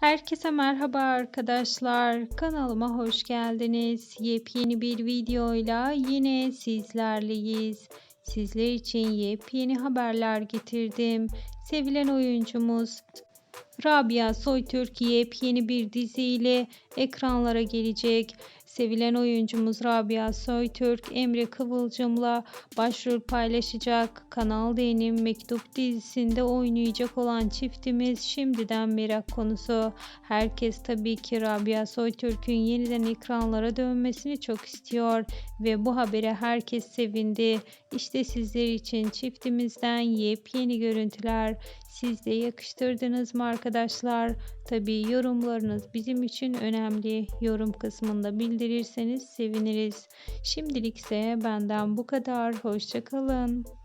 Herkese merhaba arkadaşlar. Kanalıma hoş geldiniz. Yepyeni bir videoyla yine sizlerleyiz. Sizler için yepyeni haberler getirdim. Sevilen oyuncumuz Rabia Soytürk yepyeni bir diziyle ekranlara gelecek. Sevilen oyuncumuz Rabia Soytürk, Emre Kıvılcım'la başrol paylaşacak. Kanal D'nin Mektup dizisinde oynayacak olan çiftimiz şimdiden merak konusu. Herkes tabii ki Rabia Soytürk'ün yeniden ekranlara dönmesini çok istiyor ve bu habere herkes sevindi. İşte sizler için çiftimizden yepyeni görüntüler. Siz de yakıştırdınız mı arkadaşlar? Tabii yorumlarınız bizim için önemli. Yorum kısmında bildirirseniz seviniriz. Şimdilik ise benden bu kadar. Hoşçakalın.